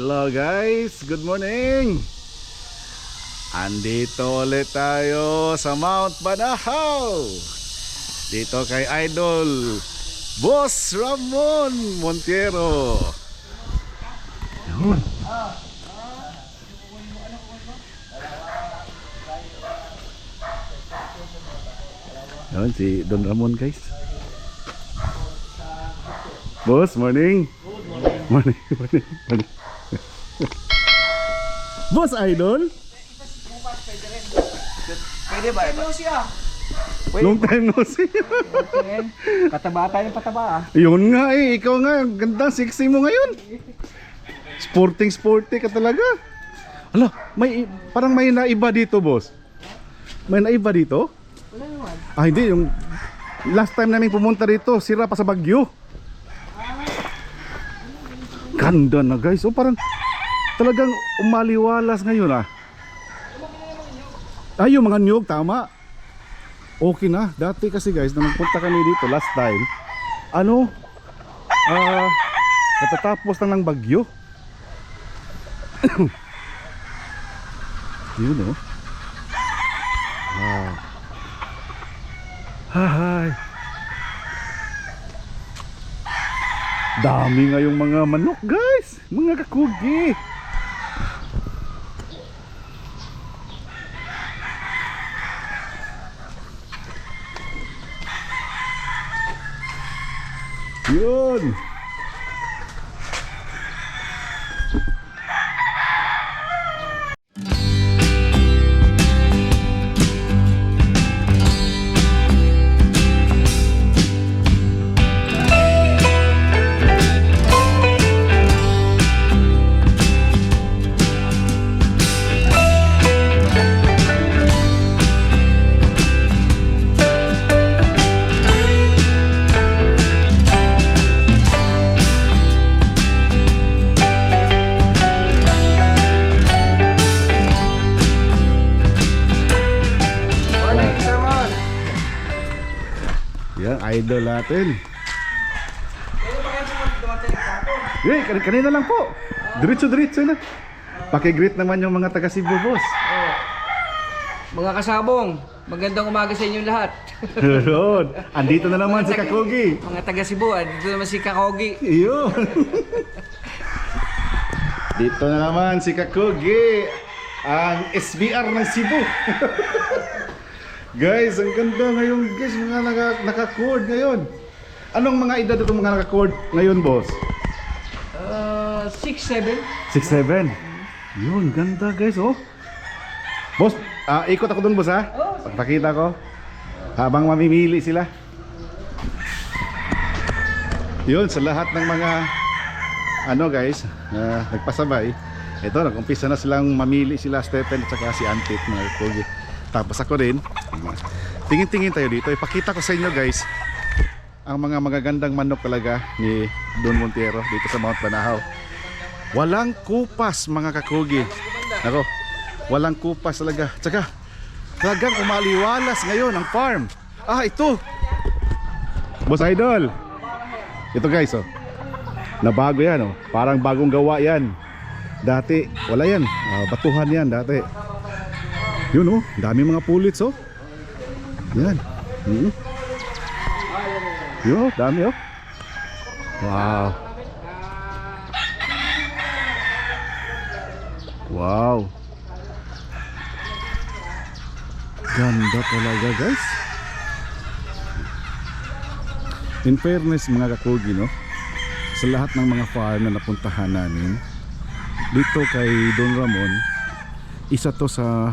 Hello guys, good morning! Andito ulit tayo sa Mount Banahaw Dito kay Idol Boss Ramon Montiero Yun. Yun si Don Ramon guys Boss, morning Morning, morning, morning. Boss Idol? Pwede ba? Pwede siya. Long time no see. Pataba tayo ng pataba ah. Yun nga eh, ikaw nga, ganda, sexy mo ngayon. Sporting sporty ka talaga. Ala, may parang may naiba dito, boss. May naiba dito? Wala naman. Ah, hindi yung last time namin pumunta dito, sira pa sa Bagyo. Ganda na guys. Oh, parang talagang umaliwalas ngayon ah. Ay, yung mga niyog, tama. Okay na. Dati kasi guys, nung nagpunta kami dito last time, ano, ah, katatapos lang ng bagyo. Yun oh. Wow. Hi. Dami ngayong mga manok, guys. Mga kakugi. Yun. Idol natin. Eh, kan kanina lang po. Diretso-diretso na. Paki-greet naman yung mga taga Cebu, boss. Oh. Mga kasabong, magandang umaga sa inyong lahat. Yun. Andito na naman si Kakugi. Mga taga Cebu, ah, dito naman si Kakogi. Yun. Dito na naman si Kakugi. Ang SBR ng Cebu. guys, ang ganda ngayon guys. Mga naka, naka-cord ngayon. Anong mga edad itong mga naka-cord ngayon, boss? Uh, 6'7". 6'7". Yun, ganda guys, oh. Boss, ah, ikot ako dun, boss, ha? Oh, Pagpakita ko. Habang mamimili sila. Yun, sa lahat ng mga ano guys, na nagpasabay. Ito, nag-umpisa na silang mamili sila Stephen at saka si Antit mga kugi. Tapos ako rin. Tingin-tingin tayo dito. Ipakita ko sa inyo guys ang mga magagandang manok talaga ni Don Montero dito sa Mount Banahaw. Walang kupas mga kakugi. Ako, walang kupas talaga. Tsaka, talagang umaliwalas ngayon ang farm. Ah, ito. Boss Idol. Ito guys, oh. Nabago yan, oh. Parang bagong gawa yan. Dati, wala yan. Ah, batuhan yan dati. Yun, oh. Dami mga pulits, oh. Yan. Mm Yo, dami, oh. Wow. Wow. Ganda talaga guys. In fairness mga kakugi no, sa lahat ng mga farm na napuntahan namin, dito kay Don Ramon, isa to sa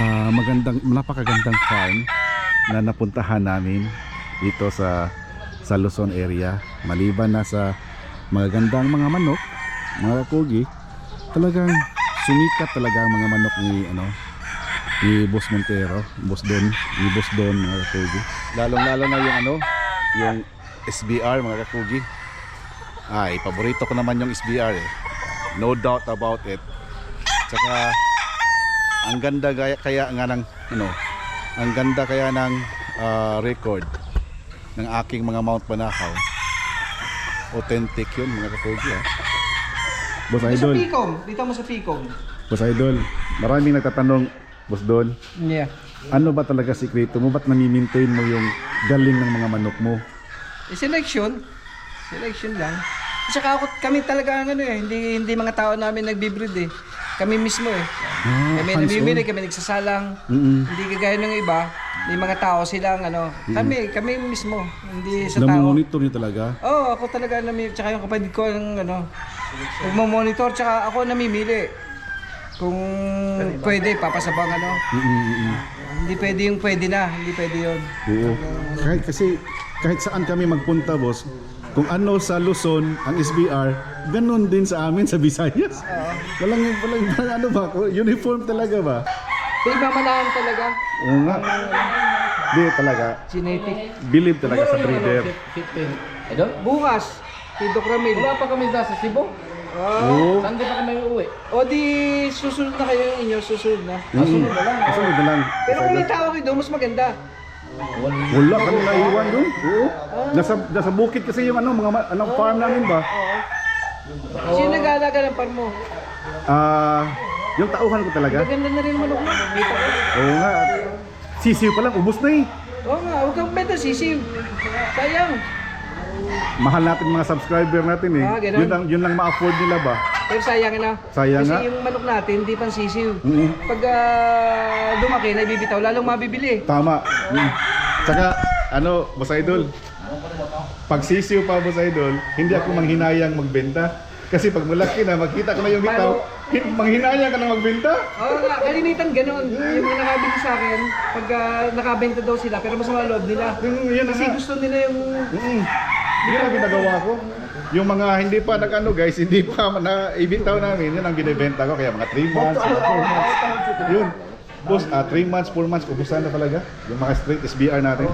ah, magandang, napakagandang farm na napuntahan namin dito sa sa Luzon area. Maliban na sa magagandang mga manok, mga kakugi, talagang sumikat talaga ang mga manok ni ano ni Boss Montero, Boss Don, ni Boss Don mga kakugi. Lalong lalo na yung ano, yung SBR mga kakugi. Ay, paborito ko naman yung SBR eh. No doubt about it. Tsaka ang ganda kaya, kaya nga ng ano, ang ganda kaya ng ah, record ng aking mga Mount Banahaw. Authentic yun mga kakugi ah. Boss Dito sa Idol. Picom. Dito mo sa Picom. Boss Idol, maraming nagtatanong, Boss Don, Yeah. ano ba talaga sikreto mo? Ba't nami-maintain mo yung galing ng mga manok mo? Eh, selection. Selection lang. At saka ako, kami talaga ang ano eh, hindi, hindi mga tao namin nagbibreed eh. Kami mismo eh. Ah, Kami namimili, kami nagsasalang. Mm-mm. Hindi kagaya ng iba, may mga tao silang ano. Kami, kami mismo, hindi sa tao. Na-monitor niyo talaga? Oo, oh, ako talaga nami, tsaka yung kapatid ko ang ano, nagmo-monitor, tsaka ako namimili. Kung pwede, papasabang ano. Mm-mm. Hindi pwede yung pwede na, hindi pwede yun. Oo. Kahit kasi kahit saan kami magpunta, boss, kung ano sa Luzon ang SBR, ganun din sa amin sa Visayas. Walang walang walang ano ba, uniform talaga ba? May mamanahan talaga, Oo nga. Di talaga. genetic. Believe talaga sa breeder. Edo? Bukas, si Doc Ramil. Wala pa kami nasa Cebu. Oo. Saan di pa kami uuwi? o di susunod na kayo yung inyo, susunod na. Mm. Kasunod na lang. Pero kung may tao kayo doon, mas maganda. Wala kami naiwan doon. Oo. Nasa, nasa bukid kasi yung ano, mga ma- anong farm namin ba? Sino nag-aalaga ng pan mo? Ah, yung tauhan ko talaga. Maganda na rin manok mo. Ko. Oo nga. Sisiw pa lang, ubos na eh. Oo nga, huwag kang benta sisiw. Sayang. Mahal natin mga subscriber natin eh. Ah, ganun. yun lang yun lang ma-afford nila ba? Pero sayang na. Sayang Kasi nga. yung manok natin, hindi pang sisiw. Mm. Pag ah, lumaki, nabibitaw, lalong mabibili. Tama. Mm. Tsaka ano, Boss Idol. Pag sisiw pa Boss Idol, hindi ako manghinayang magbenta. Kasi pag malaki na, makita ko na yung bitaw, hin- manghinayang ka na magbenta. Oo nga, kalimitan ganun. Yung mga nakabili sa akin, pag ah, nakabenta daw sila, pero masama loob nila. Mm, yan na Kasi nga. gusto nila yung... Mm. Yun ang ginagawa ko. Yung mga hindi pa nag-ano guys, hindi pa na ibitaw namin, yun ang binibenta ko. Kaya mga 3 months, mga 4 months. Yun. Boss, 3 months, 4 months, ubusan na talaga. Yung mga straight SBR natin.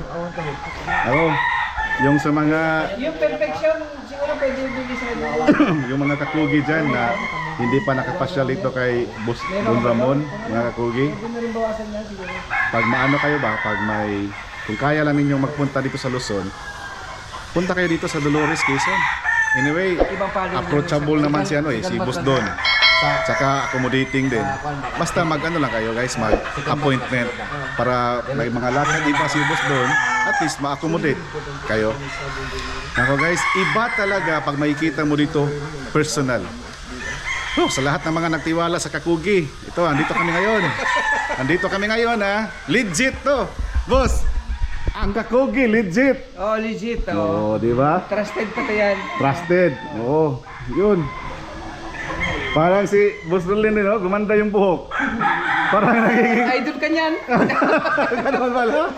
Oo. Yung sa mga Yung perfection, siguro pwede ibigay sa yung mga kakugi dyan na hindi pa nakapasyal dito kay Boss Don Ramon, mga kakugi. Pag maano kayo ba, pag may, kung kaya lang ninyong magpunta dito sa Luzon, punta kayo dito sa Dolores, Quezon. Anyway, approachable naman si ano eh, si Boss Don. Tsaka accommodating din. Basta mag ano lang kayo guys, mag appointment para may mga lakad iba si Boss Don, at least ma-accommodate kayo. Ako guys, iba talaga pag makikita mo dito personal. Oh, sa lahat ng mga nagtiwala sa Kakugi. Ito, andito kami ngayon. Andito kami ngayon ha. Legit to. Boss, ang Kakugi legit. Oh, legit. Oh. Oo, di ba? Trusted pa to yan. Trusted. Oo, yun. Parang si Boss Rolin din, oh, gumanda yung buhok. Parang nagiging... Idol ka niyan. Ganun pala.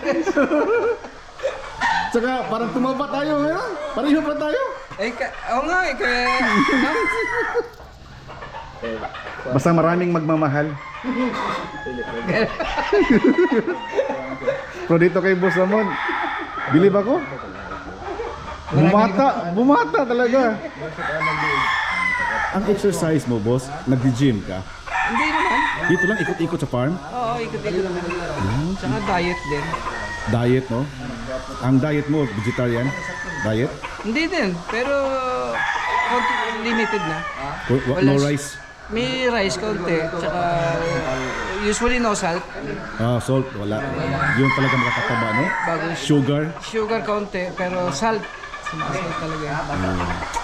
Tsaka parang tumaba tayo ngayon. Pareho pa tayo. eh, ka, oo nga eh. Kaya, Basta maraming magmamahal. Pero dito kay Boss Ramon, bilib ako. Bumata, bumata talaga. Ang exercise mo, boss, nag-gym ka. hindi naman. Dito lang ikot-ikot sa farm. Oo, ikot-ikot naman. Tsaka diet din. Diet, no? Ang diet mo, vegetarian? Diet? Hindi din, pero limited na. Wa- wa- No Wala- rice? May rice konti, tsaka usually no salt. Ah, salt, wala. Yun talaga makakataba, no? Bago Sugar? sugar konti, pero salt. Sumasalt talaga.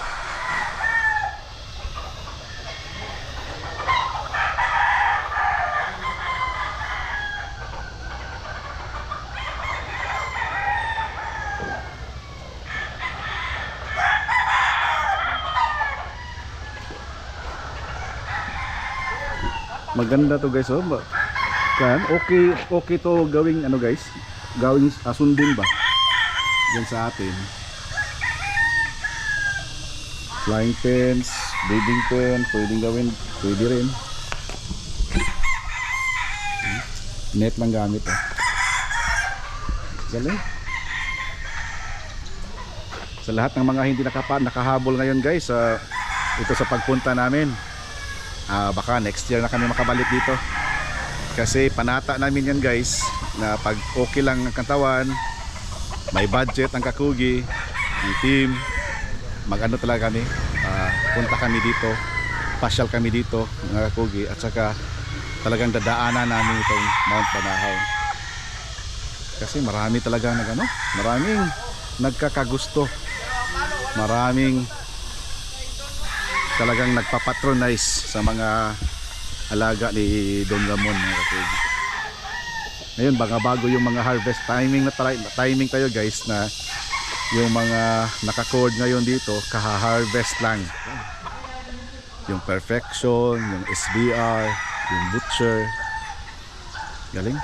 Maganda to guys, oh. Kan, okay, okay to gawing ano guys? Gawing uh, sundin ba? Yan sa atin. Flying pens, breeding pen, pwedeng gawin, pwede rin. Hmm. Net lang gamit oh. Galing. Sa lahat ng mga hindi nakapa, nakahabol ngayon guys, sa ito sa pagpunta namin. Ah, baka next year na kami makabalik dito. Kasi panata namin yan guys na pag okay lang ang katawan, may budget ang kakugi, ang team, mag-ano talaga kami, ah, punta kami dito pasyal kami dito mga kakugi at saka talagang dadaanan namin itong Mount Banahaw kasi marami talaga nag ano, maraming nagkakagusto maraming talagang nagpapatronize sa mga alaga ni Don Ramon mga kakugi ngayon baka bago yung mga harvest timing na timing tayo guys na yung mga naka-cord ngayon dito kaha-harvest lang. Yung perfection yung SBR yung butcher. Galing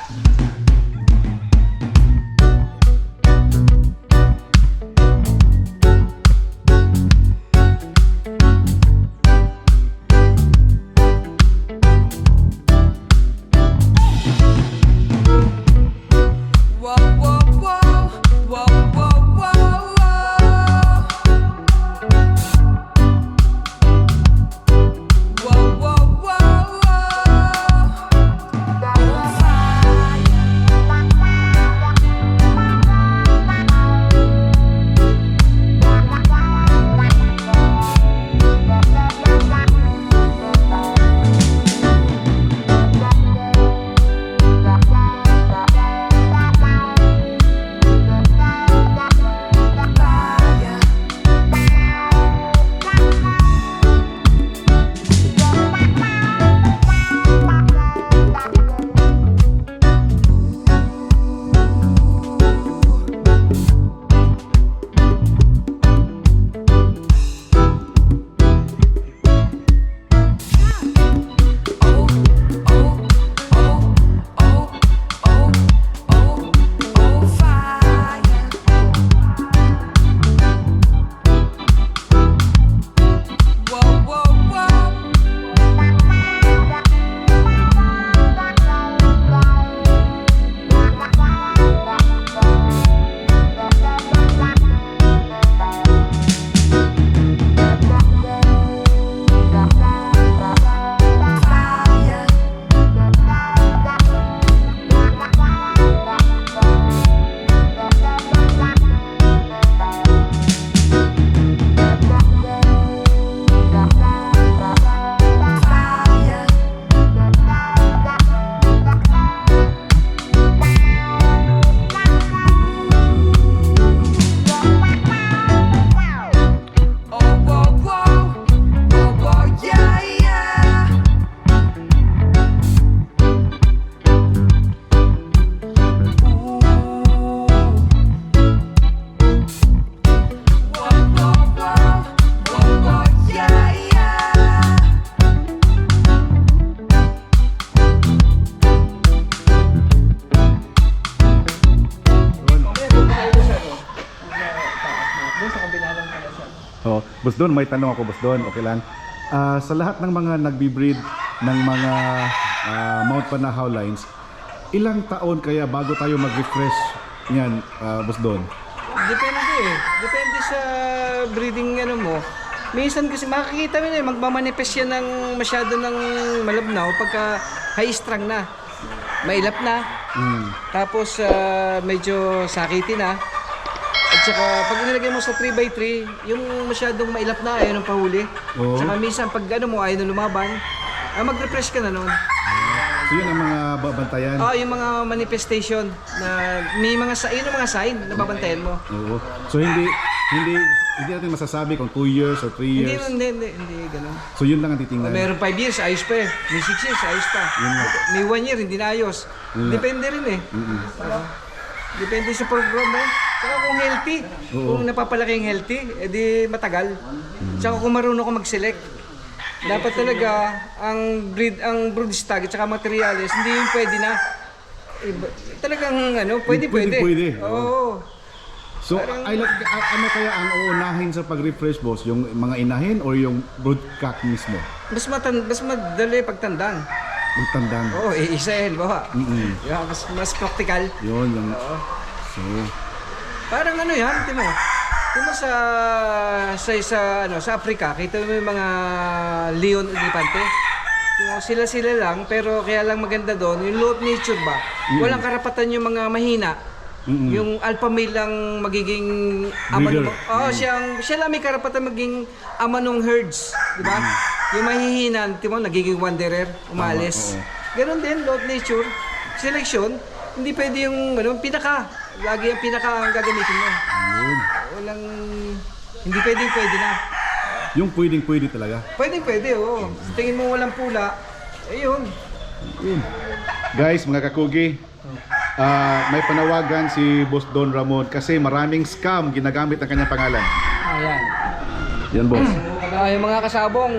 Don, may tanong ako Boss Don, okay lang. Ah, sa lahat ng mga nagbi-breed ng mga ah, Mount Panahaw lines, ilang taon kaya bago tayo mag-refresh niyan, ah, Boss Don? Depende eh. Depende sa breeding ano mo. Minsan kasi makikita mo na eh, magmamanifest yan ng masyado ng malabnaw pagka high strung na. Mailap na. Mm. Tapos ah, medyo sakiti na. Saka pag nilagay mo sa 3x3, yung masyadong mailap na, ayaw ng pahuli. Oo. Saka minsan pag ano mo, ayaw na lumaban, ah, mag-refresh ka na noon. So yun ang mga babantayan. Ah, yung mga manifestation na may mga sa yun ang mga sign na babantayan mo. Oo. So hindi hindi hindi natin masasabi kung 2 years or 3 Hindi, years. hindi, hindi, hindi, ganun. So yun lang ang titingnan. meron 5 years, ayos pa eh. May 6 years, ayos pa. Yun nga. May 1 year, hindi na ayos. Depende rin eh. Mm-mm. Oo. Depende sa program mo. Saka kung healthy, Oo. kung napapalaki yung healthy, edi matagal. Saka kung marunong ka mag-select. Dapat talaga ang breed ang brood stag at saka materials hindi yung pwede na. Iba- talagang ano, pwede Pwede, pwede. pwede. Oo. So ay, like, a- ano kaya ang uunahin sa pag-refresh boss? Yung mga inahin or yung broodcock mismo? Mas matan mas madali pagtandaan. Magtandang. Oo, eh, isa eh, halimbawa. Mm-mm. Yeah, mas mas practical. Yun yung So Parang ano yan, tingnan mo. Tingnan mo sa sa sa ano sa Africa, kita mo yung mga leon elefante. Sila-sila lang pero kaya lang maganda doon, yung of nature ba? Walang karapatan yung mga mahina. Mm-mm. Yung alpha male lang magiging ama ng Oh, siyang siya lang may karapatan maging ama ng herds, di ba? Yung mahihinan, di mo, nagiging wanderer, umalis. Ganon din, of nature. Selection, hindi pwede yung ano, pinaka. Lagi yung pinaka ang gagamitin mo. Yun. Walang, hindi pwedeng pwede na. Yung pwedeng pwede talaga. Pwede, pwede, oo. Sa tingin mo walang pula, ayun. Yun. Guys, mga kakugi, ah, may panawagan si Boss Don Ramon kasi maraming scam ginagamit ang kanyang pangalan. Ayan. Yan, boss. Kaya yung mga kasabong,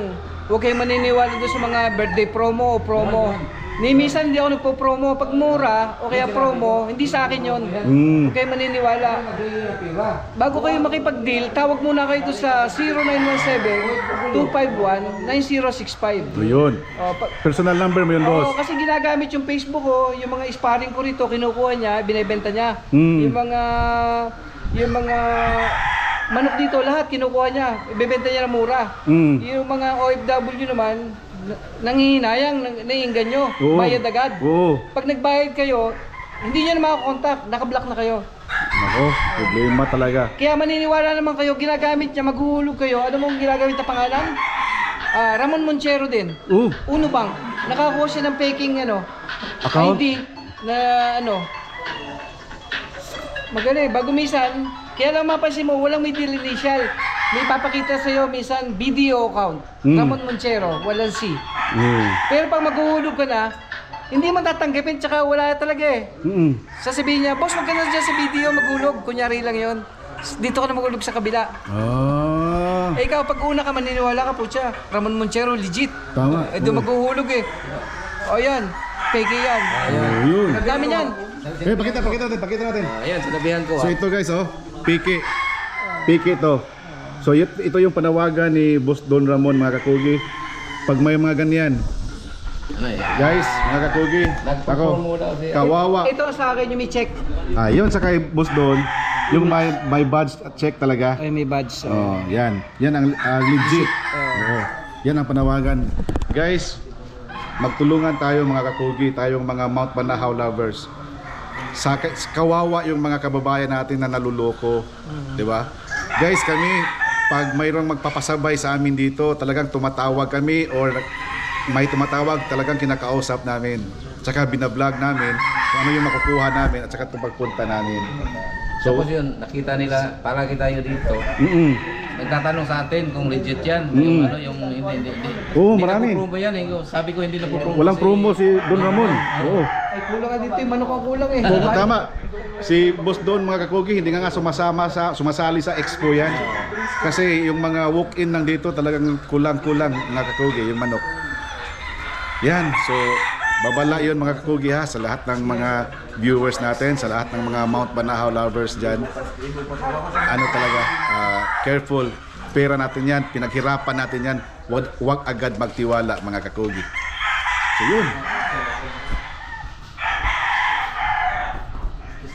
huwag kayong maniniwala doon sa mga birthday promo o promo. Ni minsan hindi ako nagpo-promo. Pag mura o kaya promo, hindi sa akin yon. Mm. Huwag kayong maniniwala. Bago kayo makipag-deal, tawag muna kayo doon sa 0917-251-9065. So, yun. O, pa- Personal number mo yun, boss. Oo, kasi ginagamit yung Facebook ko, yung mga sparring ko rito, kinukuha niya, binebenta niya. Mm. Yung mga yung mga manok dito lahat kinukuha niya, ibebenta niya na mura. Mm. Yung mga OFW naman, na- nangihinayang, nang, naiinganyo, Oo. bayad agad. Oo. Pag nagbayad kayo, hindi niyo na makakontakt, nakablock na kayo. Nako, problema talaga. Kaya maniniwala naman kayo, ginagamit niya, maghuhulog kayo. Ano mong ginagamit na pangalan? Ah, Ramon Monchero din. Oo. Uno Bank, nakakuha siya ng peking ano, Account? ID na ano. Magaling, bago minsan, kaya lang mapansin mo, walang middle initial. May papakita sa'yo minsan video account. Mm. Ramon Monchero, walang C. Oo. Pero pag maghuhulog ka na, hindi mo tatanggapin, tsaka wala talaga eh. Mm. Sasabihin niya, boss, wag ka na dyan sa video maghulog. Kunyari lang yon. Dito ka na maghulog sa kabila. Ah. Eh ikaw, pag una ka maniniwala ka po siya. Ramon Monchero, legit. Tama. Eh doon maghuhulog eh. O yan, fake yan. Oo, yun. Ang dami niyan. Eh, pakita, pakita natin, pakita natin. Ayan, sinabihan ko So ah. ito guys, oh, piki. Piki ito. So it- ito yung panawagan ni Boss Don Ramon mga kakugi. Pag may mga ganyan, Ano eh? guys, mga kakugi, ako, kawawa. Ito sa akin yung may check. Ah, yun sa kay Boss Don, yung may, may badge check talaga. Ay, may badge. So. Oh, yan. Yan ang ah, legit. Oo. Yan ang panawagan. Guys, magtulungan tayo mga kakugi, tayong mga Mount Banahaw lovers. Sa kawawa yung mga kababayan natin na naluloko, 'di ba? Guys, kami pag mayroong magpapasabay sa amin dito, talagang tumatawag kami or may tumatawag, talagang kinakausap namin. Tsaka binablog namin kung ano yung makukuha namin at saka itong pagpunta namin. So, Tapos yun, nakita nila, palagi tayo dito. mm Nagtatanong sa atin kung legit yan. Mm. Yung ano, yung hindi, hindi, hindi. Oo, hindi marami. napopromo yan eh. Sabi ko hindi napopromo. Walang si- promo si Don Ramon. Oo. Kulang nga dito yung manok ang kulang eh. Oo, tama. Si Boss Don mga kakugi hindi nga nga sumasama sa sumasali sa expo yan. Kasi yung mga walk-in lang dito talagang kulang-kulang mga kakugi yung manok. Yan. So babala yun mga kakugi ha sa lahat ng mga viewers natin, sa lahat ng mga Mount Banahaw lovers dyan. Ano talaga, ah, careful. Pera natin yan, pinaghirapan natin yan. Wag, wag agad magtiwala mga kakugi. So yun.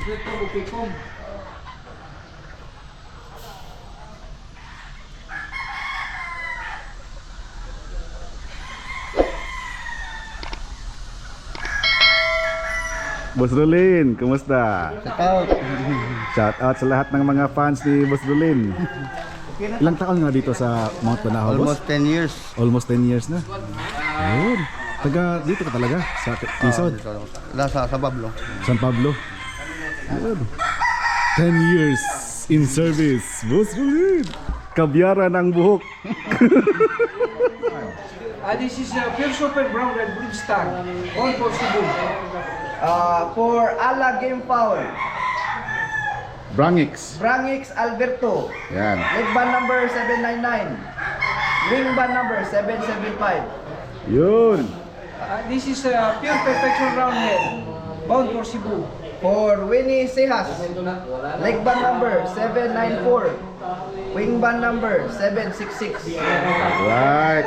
Boss Rolin, kumusta? Shout out sa lahat ng mga fans ni Boss Rolin. Ilang taon nga dito sa Mount Banahaw, boss? Almost 10 years. Almost 10 years na. Ayun. Taga dito ka talaga sa Quezon, Nasa sa Bablo. San Pablo. Ayun. 10 years in service. Boss Rolin. Kabyaran ang buhok. Ah, this is a pure super brown red blue star. All for Cebu. Uh, for Ala Game Foul, Brangix. Brangix Alberto, Yan. leg band number 799, wing band number 775. Yun. Ah, this is a pure perfection round head. Bound for Cebu. For Winnie Sejas, leg band number 794, wing band number 766. Right.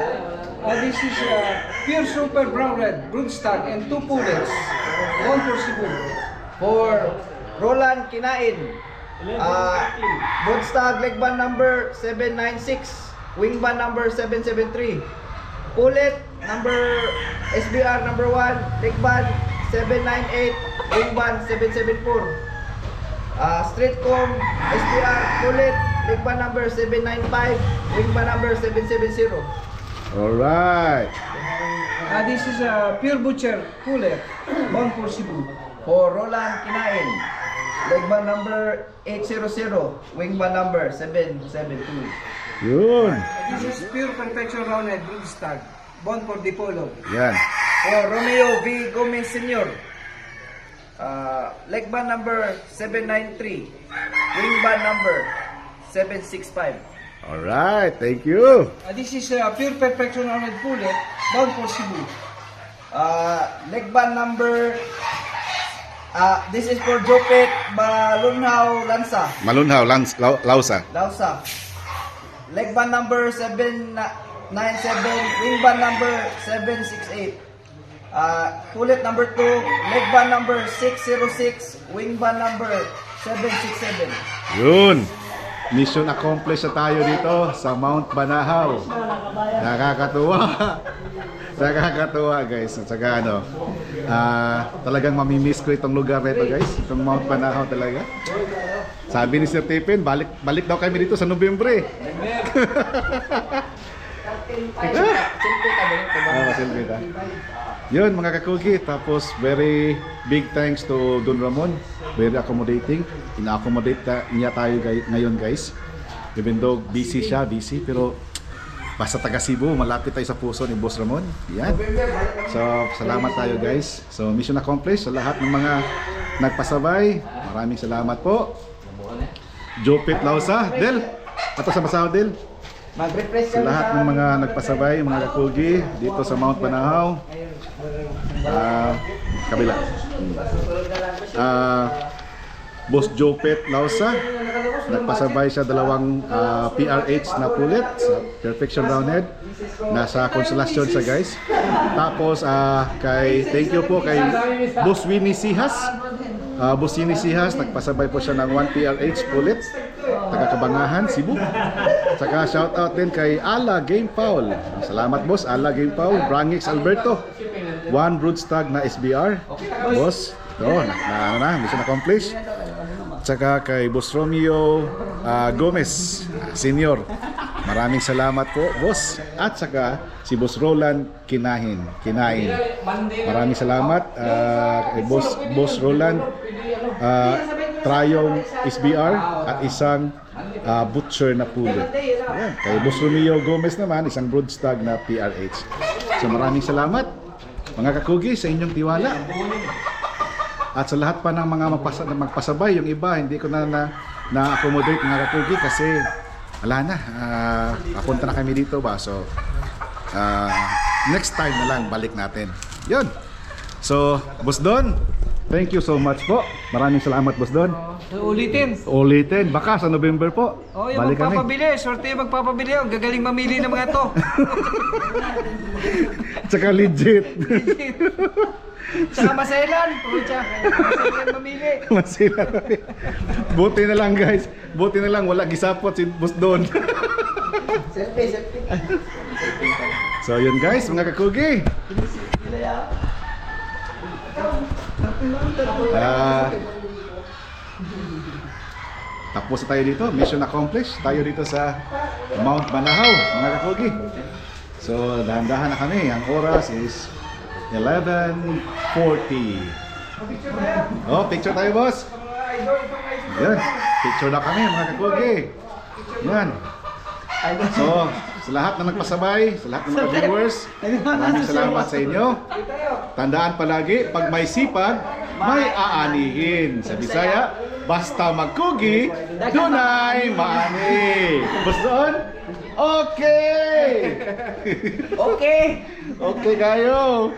Ah, this is a pure super brown red broodstock and two pullets. Bound for Cebu. For Roland Kinain, uh, Bootstag leg band number 796, wing band number 773. Pullet number SBR number 1, leg band 798, wing band 774. Uh, Streetcom SBR Pullet leg band number 795, wing band number 770. Alright. Ah, this is a pure butcher cooler, bound for Cebu. For Roland Kinain. Leg band number 800. Wing band number 772. Yun. This is pure perfection rounded brood stag, bound for Dipolo. Yan. For Romeo V. Gomez Sr. Uh, leg band number 793. Wing band number 765. Alright, thank you. Ah, this is a pure perfection rounded cooler, bound for Cebu. Uh, leg band number uh, this is for Jopet Balunhaw Lansa. Malunhaw, Lans, Lau- Lausa. Lausa. Leg band number 797, wing band number 768. Uh, pulit number 2, leg band number 606, wing band number 767. Yun. Mission accomplished na tayo dito sa Mount Banahaw. Nakakatuwa. Nakakatuwa guys. At saka ano, ah, talagang mamimiss ko itong lugar na ito guys. Itong Mount Banahaw talaga. Sabi ni Sir Tipin, balik balik daw kami dito sa Nobyembre. Ah, masilbi ta. Yun mga kakugi, tapos very big thanks to Don Ramon. Very accommodating. Ina-accommodate niya tayo gay- ngayon guys. Even though busy siya, busy, pero basta taga Cebu, malapit tayo sa puso ni Boss Ramon. Yan. So, salamat tayo guys. So, mission accomplished sa lahat ng mga nagpasabay. Maraming salamat po. Jopit Lausa, Del. Ato sa Masaw, Del. Mag-refresh Sa lahat ng mga nagpasabay, mga kakugi, dito sa Mount Banahaw. Ah, kabila. Ah, Boss Jopet Lausa. Nagpasabay siya dalawang ah, PRH na pulit sa Perfection Roundhead. Nasa konsolasyon sa guys. Tapos ah, kay thank you po kay Boss Winnie Sihas. Ah, Boss Winnie Sihas, nagpasabay po siya ng 1 PRH pulit. Taga Kabangahan, Cebu. Saka shout out din kay Ala Game Foul. Salamat boss, Ala Game Foul, Brangix Alberto. One Broodstag na SBR. Boss, ito, na, na, na, mission accomplished. Tsaka kay Boss Romeo ah, Gomez, ah, Senior. Maraming salamat po, boss. At saka si Boss Roland Kinahin. Kinahin. Maraming salamat ah, kay Boss, Boss Roland. ah, Trayong SBR at isang ah, butcher na pulo. Ayan. Kay Boss Romeo Gomez naman, isang broodstag na PRH. So maraming salamat mga kakugi sa inyong tiwala. At sa lahat pa ng mga magpasa, magpasabay, yung iba hindi ko na na, na-accommodate mga kakugi kasi wala na. ah, papunta na kami dito ba. So ah, next time na lang balik natin. Yun. So, Boss Don, thank you so much po. Maraming salamat Boss Don. So, ulitin. Ulitin, baka sa November po. Oh, yung Balik kami. magpapabili, sorte yung magpapabili. Ang gagaling mamili ng mga to. Tsaka legit. Tsaka maselan. Pucha. Maselan mamili. Masila. Buti na lang guys. Buti na lang wala gisapot si Boss Don. Selfie, selfie. so yun guys, mga kakugi. Ah. tapos tayo dito. Mission accomplished. Tayo dito sa Mount Banahaw, mga kakugi. So, dahan-dahan na kami. Ang oras is 11.40. Oh, picture tayo, boss. Yan. Picture na kami, mga kakugi. Yan. So, sa lahat na nagpasabay, sa lahat ng mga viewers, maraming salamat sa inyo. Tandaan palagi, pag may sipag, may aanihin. Sa Bisaya, basta magkugi, dunay maani. Basta Okay! Okay. Okay kayo!